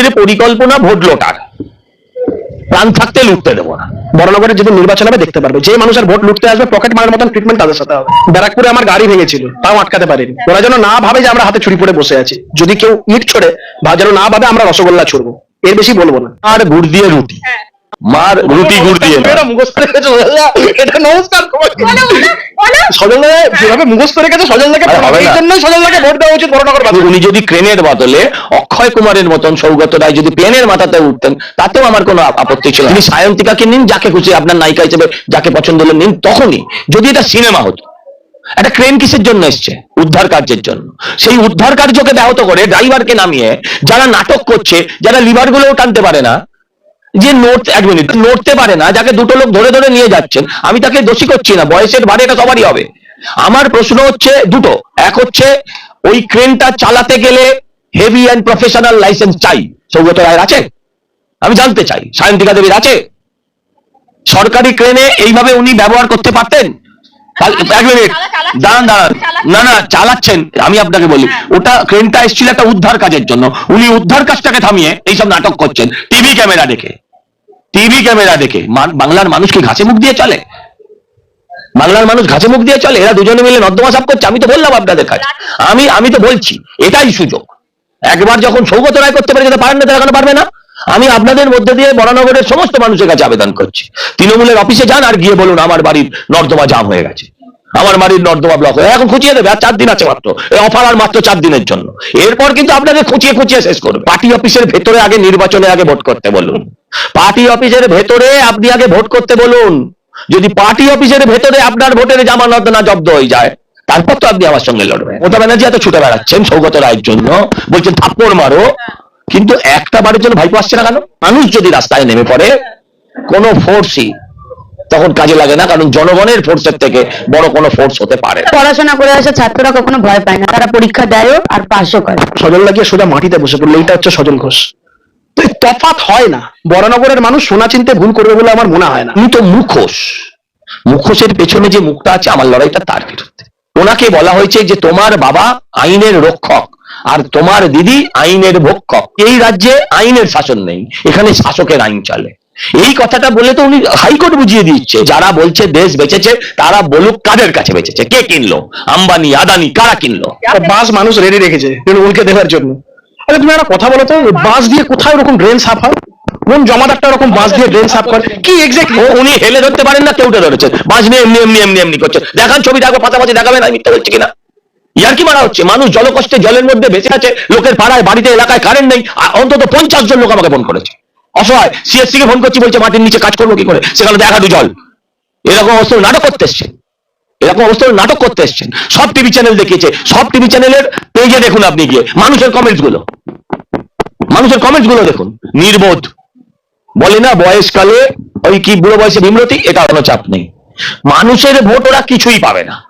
ওদের পরিকল্পনা ভোট লোটার। প্রাণ থাকতে লুটতে দেবো না। বড়নগরে যদি নির্বাচন হবে দেখতে পারবে। যে মানুষ আর ভোট লুটতে আসবে পকেট মারার মতন ট্রিটমেন্ট তাদের সাথে হবে। ব্যারাকপুরে আমার গাড়ি ভেঙেছিল তাও আটকাতে পারিনি। ওরা যেন না ভাবে যে আমরা হাতে ছুরি পরে বসে আছি। যদি কেউ ইট ছড়ে বা যেন না ভাবে আমরা রসগোল্লা ছুড়বো। এর বেশি বলব না। আর গুড় দিয়ে রুটি। মার রুটি গুড় দিয়ে মুখস্থ এটা নমস্কার তোমাকে যেভাবে মুখস্থ রেখেছে সজলদাকে এই জন্যই সজলদাকে ভোট দেওয়া উচিত বড়নগর উনি যদি ক্রেনের বদলে অক্ষয় কুমারের মতন সৌগত রায় যদি প্লেনের মাথাতে উঠতেন তাতেও আমার কোনো আপত্তি ছিল তিনি সায়ন্তিকাকে নিন যাকে খুশি আপনার নায়িকা হিসেবে যাকে পছন্দ হলে নিন তখনই যদি এটা সিনেমা হতো। একটা ক্রেন কিসের জন্য এসছে? উদ্ধার কার্যের জন্য। সেই উদ্ধার কার্যকে ব্যাহত করে ড্রাইভারকে নামিয়ে যারা নাটক করছে যারা লিভার গুলোও টানতে পারে না যে নোট এক মিনিট, নড়তে পারে না, যাকে দুটো লোক ধরে ধরে নিয়ে যাচ্ছেন, আমি তাকে দোষী করছি না, বয়সের বাড়ি এটা সবারই হবে। আমার প্রশ্ন হচ্ছে দুটো, এক হচ্ছে ওই ক্রেনটা চালাতে গেলে হেভি অ্যান্ড প্রফেশনাল লাইসেন্স চাই, সৌগত রায়ের আছে? আমি জানতে চাই, সায়ন্তিকা দেবীর আছে? সরকারি ক্রেনে এইভাবে উনি ব্যবহার করতে পারতেন? এক মিনিট। দাঁড়ান দাঁড়ান। না না চালাচ্ছেন আমি আপনাকে বলি। ওটা ক্রেনটা এসেছিল একটা উদ্ধার কাজের জন্য। উনি উদ্ধার কাজটাকে থামিয়ে এইসব নাটক করছেন। টিভি ক্যামেরা দেখে। টিভি ক্যামেরা দেখে। বাংলার মানুষ কি ঘাসে মুখ দিয়ে চলে। বাংলার মানুষ ঘাসে মুখ দিয়ে চলে। এরা দুজনে মিলে নর্দমা সাফ করছে। আমি তো বললাম আপনাদের কাছে আমি আমি তো বলছি। এটাই সুযোগ। একবার যখন সৌগত রায় করতে পারে যেতে পারেন না তারা কেন পারবে না? আমি আপনাদের মধ্যে দিয়ে বরানগরের সমস্ত মানুষের কাছে আবেদন করছি। তৃণমূলের অফিসে যান আর গিয়ে বলুন, আমার বাড়ির নর্দমা জাম হয়ে গেছে। আমার বাড়ির নর্দমা ব্লক হয়ে এখন খুঁচিয়ে দেবে, আর চার দিন আছে মাত্র। অফার আর মাত্র চার দিনের জন্য। এরপর কিন্তু আপনাদের খুঁচিয়ে খুঁচিয়ে শেষ করবে। পার্টি অফিসের ভেতরে আগে নির্বাচনে আগে ভোট করতে বলুন। পার্টি অফিসের ভেতরে আপনি আগে ভোট করতে বলুন। যদি পার্টি অফিসের ভেতরে আপনার ভোটের জামানত না জব্দ হয়ে যায়, তারপর তো আপনি আমার সঙ্গে লড়বেন। মমতা ব্যানার্জি এত ছুটে বেড়াচ্ছেন সৌগত রায়ের জন্য। বলছেন, থাপ্পড় মারো। কিন্তু একটা বারের জন্য ভাইপো আসছে না কেন? মানুষ যদি রাস্তায় নেমে পড়ে কোনো ফোর্সই তখন কাজে লাগে না কারণ জনগণের ফোর্সের থেকে বড় কোনো ফোর্স হতে পারে পড়াশোনা করে আসা ছাত্ররা কখনো ভয় পায় না তারা পরীক্ষা দেয়ও আর পাশও করে। সজল লাগিয়ে সোজা মাটিতে বসে পড়ল এটা হচ্ছে সজল ঘোষ। তো এই তফাৎ হয় না। বড়নগরের মানুষ সোনা চিনতে ভুল করবে বলে আমার মনে হয় না। উনি তো মুখোশ। মুখোশের পেছনে যে মুখটা আছে আমার লড়াইটা তার বিরুদ্ধে। ওনাকে বলা হয়েছে যে তোমার বাবা আইনের রক্ষক। আর তোমার দিদি আইনের ভক্ষক। এই রাজ্যে আইনের শাসন নেই এখানে শাসকের আইন চলে। এই কথাটা বলে তো উনি হাইকোর্ট বুঝিয়ে দিচ্ছে। যারা বলছে দেশ বেঁচেছে তারা বলুক কাদের কাছে বেঁচেছে কে কিনলো? আম্বানি আদানি কারা কিনলো? বাস মানুষ রেডি রেখেছে তৃণমূলকে দেওয়ার জন্য। আরে তুমি একটা কথা বলো তো বাস দিয়ে কোথায় ওরকম ড্রেন সাফ হয়? কোন জমাদারটা ওরকম বাস দিয়ে ড্রেন সাফ করে? কি এক্স্যাক্টলি উনি হেলে ধরতে পারেন না কেউটা ধরেছে। বাঁশ নিয়ে এমনি এমনি এমনি এমনি করছে। দেখান ছবি দেখো পাশাপাশি দেখাবেন আমি মিথ্যা বলছি কিনা? ইয়ার কি মারা হচ্ছে? মানুষ জলকষ্টে জলের মধ্যে বেঁচে আছে, লোকের পাড়ায়, বাড়িতে, এলাকায় কারেন্ট নেই অন্তত পঞ্চাশ জন লোক আমাকে ফোন করেছে। অসহায় সিএসসি কে ফোন করছি, বলছে, মাটির নিচে কাজ করব কি করে? সেখানে দেখা জল। এরকম অবস্থা নাটক করতে এসছেন। এরকম অবস্থায় নাটক করতে এসছেন। সব টিভি চ্যানেল দেখিয়েছে। সব টিভি চ্যানেলের পেজে দেখুন আপনি গিয়ে। মানুষের কমেন্টসগুলো। মানুষের কমেন্টসগুলো দেখুন। নির্বোধ। বলে না বয়সকালে ওই কি বুড়ো বয়সে বিমরতি এটা কোনো চাপ নেই। মানুষের ভোট ওরা কিছুই পাবে না।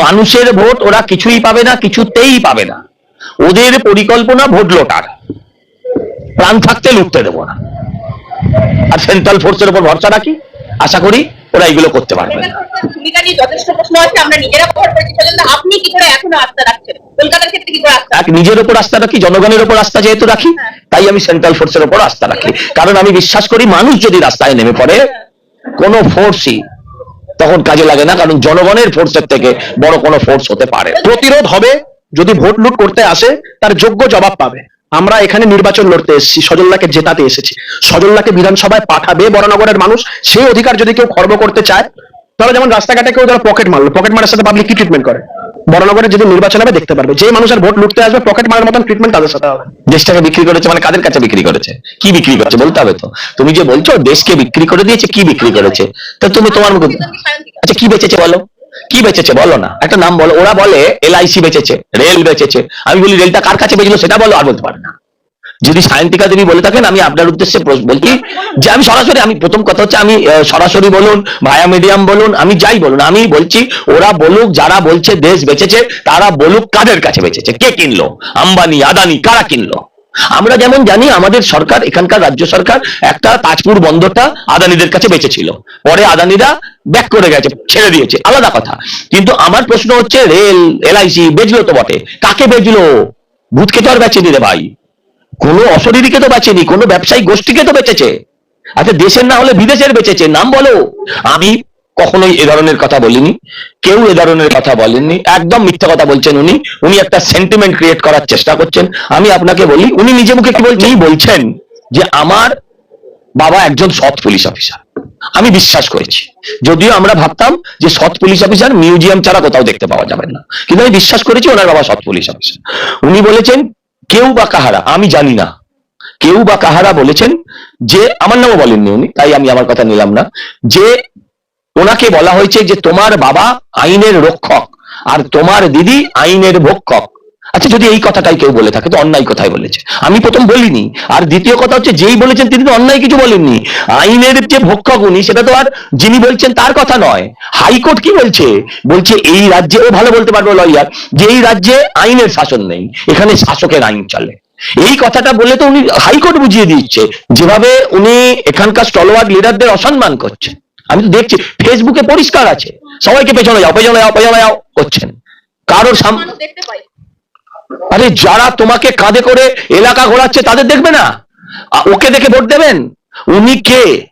মানুষের ভোট ওরা কিছুই পাবে না কিছুতেই পাবে না। ওদের পরিকল্পনা ভোট লোটার। প্রাণ থাকতে লুটতে দেবো না। আর সেন্ট্রাল ফোর্সের উপর ভরসা রাখি। আশা করি ওরা এগুলো করতে পারবে নিজের উপর আস্থা রাখি জনগণের উপর আস্থা যেহেতু রাখি তাই আমি সেন্ট্রাল ফোর্সের উপর আস্থা রাখি। কারণ আমি বিশ্বাস করি মানুষ যদি রাস্তায় নেমে পড়ে কোনো ফোর্সই তখন কাজে লাগে না, কারণ জনগণের ফোর্সের থেকে বড় কোনো ফোর্স হতে পারে। প্রতিরোধ হবে, যদি ভোট লুট করতে আসে, তার যোগ্য জবাব পাবে। আমরা এখানে নির্বাচন লড়তে এসেছি সজল্লাকে জেতাতে এসেছি। সজল্লাকে বিধানসভায় পাঠাবে বড়নগরের মানুষ, সেই অধিকার যদি কেউ খর্ব করতে চায়, তাহলে যেমন রাস্তাঘাটে কেউ যারা পকেট মারলো পকেট মারার সাথে পাবলিক কি ট্রিটমেন্ট করে? বড়নগরে যদি নির্বাচন হবে, দেখতে পারবে। যে মানুষ আর ভোট লুটতে আসবে পকেট মারার মতন ট্রিটমেন্ট তাদের সাথে হবে। দেশটাকে বিক্রি করেছে মানে কাদের কাছে বিক্রি করেছে? কি বিক্রি করেছে বলতে হবে তো? তুমি যে বলছো, দেশকে বিক্রি করে দিয়েছে, কি বিক্রি করেছে? তা তুমি তোমার আচ্ছা কি বেচেছে বলো? কি বেচেছে বলো না। একটা নাম বলো। ওরা বলে, এলআইসি বেচেছে, রেল বেচেছে। আমি বলি, রেলটা কার কাছে বেচলো সেটা বলো, আর বলতে পারে না। যদি সায়ন্তিকা দেবী বলে থাকেন, আমি আপনার উদ্দেশ্যে বলছি যে আমি সরাসরি, আমি প্রথম কথা হচ্ছে, আমি সরাসরি বলুন, ভায়া মিডিয়াম বলুন, আমি যাই বলুন, আমি বলছি, ওরা বলুক, যারা বলছে দেশ বেঁচেছে, তারা বলুক কাদের কাছে বেঁচেছে, কে কিনলো? আম্বানি, আদানি, কারা কিনলো? আমরা যেমন জানি, আমাদের সরকার, এখানকার রাজ্য সরকার, একটা তাজপুর বন্দরটা আদানিদের কাছে বেঁচেছিল। পরে আদানিরা ব্যাক করে গেছে, ছেড়ে দিয়েছে, আলাদা কথা। কিন্তু আমার প্রশ্ন হচ্ছে, রেল, এলআইসি বেচলো তো বটে? কাকে বেচলো? ভূতকে তো আর বেচে দিলে ভাই। কোনো অশরীরীকে তো বাঁচেনি, কোনো ব্যবসায়ী গোষ্ঠীকে তো বেঁচেছে। আচ্ছা দেশের না হলে বিদেশের বেঁচেছে, নাম বলো। আমি কখনোই এ ধরনের কথা বলিনি, কেউ এ ধরনের কথা বলেননি, একদম মিথ্যা কথা বলছেন উনি উনি একটা সেন্টিমেন্ট ক্রিয়েট করার চেষ্টা করছেন। আমি আপনাকে বলি, উনি নিজে মুখে কি বলছেন? বলছেন যে আমার বাবা একজন সৎ পুলিশ অফিসার। আমি বিশ্বাস করেছি। যদিও আমরা ভাবতাম যে সৎ পুলিশ অফিসার মিউজিয়াম ছাড়া কোথাও দেখতে পাওয়া যাবে না। কিন্তু আমি বিশ্বাস করেছি ওনার বাবা সৎ পুলিশ অফিসার। উনি বলেছেন কেউ বা কাহারা, আমি জানি না। কেউ বা কাহারা বলেছেন যে, আমার নামও বলেননি উনি, তাই আমি আমার কথা নিলাম না। যে ওনাকে বলা হয়েছে যে, তোমার বাবা আইনের রক্ষক, আর তোমার দিদি আইনের ভক্ষক। আচ্ছা যদি এই কথাটাই কেউ বলে থাকে, তো অন্যায় কথাই বলেছে। আমি প্রথম বলিনি, আর দ্বিতীয় কথা হচ্ছে, যেই বলেছেন তিনি তো অন্যায় কিছু বলেননি। আইনের যে ভক্ষক উনি সেটা তো আর যিনি বলছেন তার কথা নয়। হাইকোর্ট কি বলছে? বলছে, এই রাজ্যে, ও ভালো বলতে পারব, লয়ার, যে এই রাজ্যে আইনের শাসন নেই, এখানে শাসকের আইন চলে। এই কথাটা বলে তো উনি হাইকোর্ট বুঝিয়ে দিচ্ছে, যেভাবে উনি এখানকার স্টলওয়ার্ড লিডারদের অসম্মান করছেন। আমি তো দেখছি, ফেসবুকে পরিষ্কার আছে, সবাইকে পেছনে যাও পেছনে যাও পেছনে যাও, করছেন। কারোর সাম মানুষ দেখতে পাই আরে যারা তোমাকে কাঁধে করে এলাকা ঘোরাচ্ছে তাদের দেখবে না? ওকে দেখে ভোট দেবেন? উনি কে?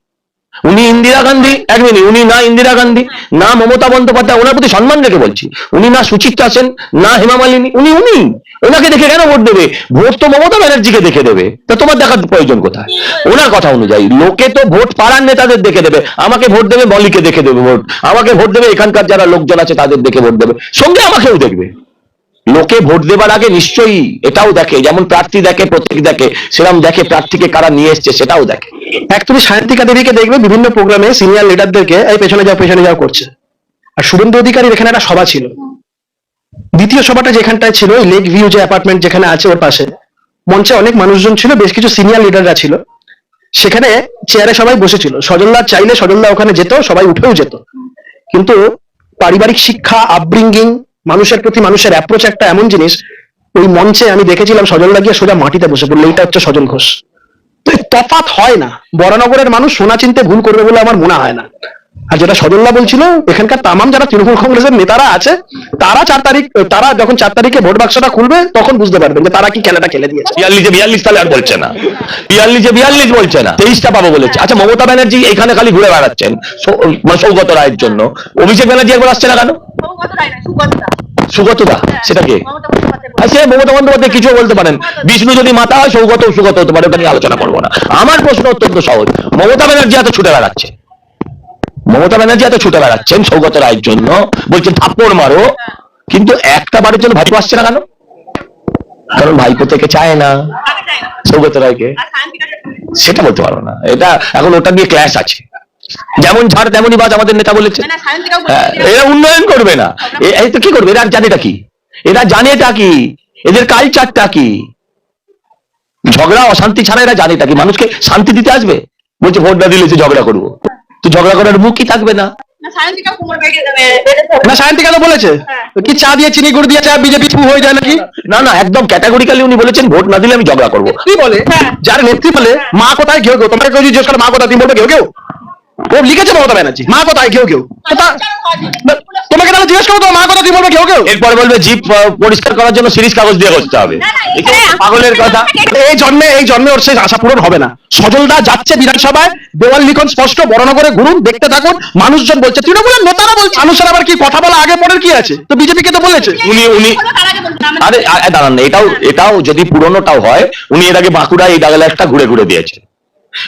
উনি ইন্দিরা গান্ধী? এক মিনিট, উনি না ইন্দিরা গান্ধী, না মমতা বন্দ্যোপাধ্যায়, ওনার প্রতি সম্মান রেখে বলছি। উনি না সুচিত্রা সেন, না হেমা মালিনী, উনি উনি। ওনাকে দেখে কেন ভোট দেবে? ভোট তো মমতা ব্যানার্জিকে দেখে দেবে। তা তোমার দেখার প্রয়োজন কোথায়? ওনার কথা অনুযায়ী, লোকে তো ভোট পাড়ার নেতাদের দেখে দেবে। আমাকে ভোট দেবে বলিকে দেখে দেবে ভোট। আমাকে ভোট দেবে এখানকার যারা লোকজন আছে তাদের দেখে ভোট দেবে। সঙ্গে আমাকেও দেখবে। লোকে ভোট দেবার আগে নিশ্চয়ই এটাও দেখে, যেমন প্রার্থী দেখে, প্রতীক দেখে সেরকম দেখে প্রার্থীকে কারা নিয়ে এসছে সেটাও দেখে। এক তুমি সায়ন্তিকা দেবীকে দেখবে বিভিন্ন প্রোগ্রামে সিনিয়র লিডারদেরকে এই পেছনে যাও পেছনে যাও করছে। আর শুভেন্দু অধিকারীর এখানে একটা সভা ছিল। দ্বিতীয় সভাটা যেখানটায় ছিল ওই লেক ভিউ যে অ্যাপার্টমেন্ট যেখানে আছে ওর পাশে, মঞ্চে অনেক মানুষজন ছিল, বেশ কিছু সিনিয়র লিডাররা ছিল। সেখানে চেয়ারে সবাই বসেছিল। সজলদা চাইলে সজলদা ওখানে যেত, সবাই উঠেও যেত। কিন্তু পারিবারিক শিক্ষা আপব্রিঙ্গিং মানুষের প্রতি, মানুষের অ্যাপ্রোচ একটা এমন জিনিস, ওই মঞ্চে আমি দেখেছিলাম সজলদা গিয়ে সোজা মাটিতে বসে পড়ল এটা হচ্ছে সজল ঘোষ। তো তফাৎ হয় না। বরানগরের মানুষ সোনা চিনতে ভুল করবে বলে আমার মনে হয় না। আর যেটা সজল্লা বলছিল, এখানকার তামাম যারা তৃণমূল কংগ্রেসের নেতারা আছে, তারা চার তারিখ, তারা যখন চার তারিখে ভোট বাক্সটা খুলবে, তখন বুঝতে পারবেন যে তারা কি খেলাটা খেলে দিয়েছে। বিয়াল্লিশে বিয়াল্লিশ তাহলে আর বলছে না। বিয়াল্লিশে বিয়াল্লিশ বলছে না। তেইশটা পাবো বলেছে। আচ্ছা মমতা ব্যানার্জি এখানে খালি ঘুরে বেড়াচ্ছেন মানে সৌগত রায়ের জন্য। অভিষেক ব্যানার্জি একবার আসছে না কেন? সৌগত সুগতদা। সুগতদা সেটা কে? মমতা সে মমতা বন্দ্যোপাধ্যায় কিছু বলতে পারেন। বিষ্ণু যদি মাথা হয় সৌগত সুগত হতে পারে ওটা নিয়ে আলোচনা করব না। আমার প্রশ্ন অত্যন্ত সহজ। মমতা ব্যানার্জি এত ছুটে বেড়াচ্ছে। মমতা ব্যানার্জি এত ছুটে বেড়াচ্ছেন সৌগত রায়ের জন্য। বলছেন থাপ্পড় মারো। কিন্তু একটা বারের জন্য ভাইপো আসছে না কেন? কারণ ভাইপো থেকে চায় না। সৌগত রায়কে। সেটা বলতে পারব না। এটা এখন ওটা নিয়ে ক্ল্যাশ আছে। যেমন ঝাড় তেমনই বাজ আমাদের নেতা বলেছে। হ্যাঁ, এরা উন্নয়ন করবে না। তো কি করবে? এরা জানেটা কি? এরা জানেটা কি? এদের কালচারটা কি? ঝগড়া অশান্তি ছাড়া এরা জানেটা কি? মানুষকে শান্তি দিতে আসবে? বলছে ভোট না দিলে ঝগড়া করব। তো ঝগড়া করার মুখই থাকবে না? না সায়ন্তিকাও কোমর বেড়ে বেড়েছে না সায়ন্তিকা তো বলেছে? হ্যাঁ। কি চা দিয়ে চিনি গুড় দিয়ে চা বিজেপি থু হয়ে যায় নাকি? না না একদম ক্যাটাগরিক্যালি উনি বলেছেন ভোট না দিলে আমি ঝগড়া করব। কি বলে? হ্যাঁ। যার নেত্রী বলে মা কোথায়? কেউ কেউ তোমাকে কেউ জিজ্ঞেস করে মা কোথায়? তুমি বলবে কেউ কেউ ও লিখেছে মমতা ব্যানার্জি। মা কোথায়? কেউ কেউ। তোমাকে তাহলে জিজ্ঞেস করব তোমার মা তুমি বলবে কেউ কেউ? এরপর বলবে জিপ পরিষ্কার করার জন্য সিরিজ কাগজ দিয়ে করতে হবে। পাগলের কথা। এই জন্মে এই জন্মে ওর সেই আশা পূরণ হবে না। সজলদা যাচ্ছে বিধানসভায় দেওয়াল লিখন স্পষ্ট বড়নগরে ঘুরুন দেখতে থাকুন মানুষজন বলছে তৃণমূলের নেতারা বলছে মানুষের আবার কি কথা বলা আগে পরের কি আছে? তো বিজেপি কে তো বলেছে। উনি উনি আরে দাঁড়ান না এটাও এটাও যদি পুরনোটাও হয় উনি এর আগে বাঁকুড়া এই ডায়লগটা ঘুরে ঘুরে দিয়েছে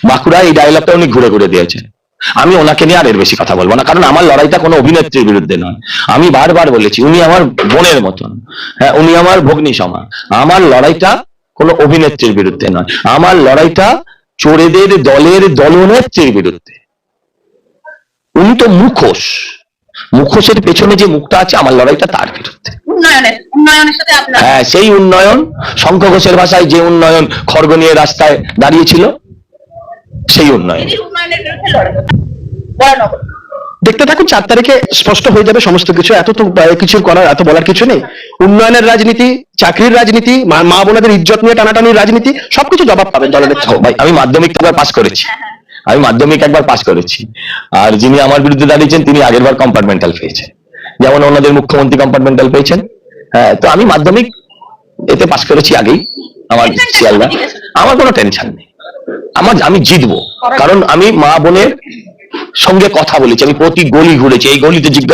বাঁকুড়া এই ডায়লগটা উনি ঘুরে ঘুরে দিয়েছে আমি ওনাকে নিয়ে আর এর বেশি কথা বলব না কারণ আমার লড়াইটা কোনো অভিনেত্রীর বিরুদ্ধে নয়। আমি বারবার বলেছি উনি আমার বোনের মতন। হ্যাঁ উনি আমার ভগ্নী সমা আমার লড়াইটা কোনো অভিনেত্রীর বিরুদ্ধে নয়। আমার লড়াইটা চোরেদের দলের দলনেত্রীর বিরুদ্ধে। উনি তো মুখোশ। মুখোশের পেছনে যে মুখটা আছে আমার লড়াইটা তার বিরুদ্ধে। উন্নয়নের উন্নয়নের সাথে আপনার হ্যাঁ সেই উন্নয়ন শঙ্খ ঘোষের ভাষায় যে উন্নয়ন খড়গ নিয়ে রাস্তায় দাঁড়িয়েছিল সেই উন্নয়ন। দেখতে থাকুন চার তারিখে স্পষ্ট হয়ে যাবে সমস্ত কিছু। এত তো কিছু করার এত বলার কিছু নেই। উন্নয়নের রাজনীতি চাকরির রাজনীতি মা মা বোনেদের ইজ্জত নিয়ে টানাটানির রাজনীতি সবকিছু জবাব পাবেন দলের ও ভাই আমি মাধ্যমিক একবার পাস করেছি। আমি মাধ্যমিক একবার পাস করেছি। আর যিনি আমার বিরুদ্ধে দাঁড়িয়েছেন তিনি আগের বার কম্পার্টমেন্টাল পেয়েছেন। যেমন ওনাদের মুখ্যমন্ত্রী কম্পার্টমেন্টাল পেয়েছেন। হ্যাঁ তো আমি মাধ্যমিক এতে পাস করেছি আগেই আমার শিয়ালদা। আমার কোনো টেনশন নেই। আমার আমি জিতবো। কারণ আমি মা বোনের সঙ্গে কথা বলেছি, আমি প্রতি গলি ঘুরেছি, এই গলিতে জিজ্ঞাসা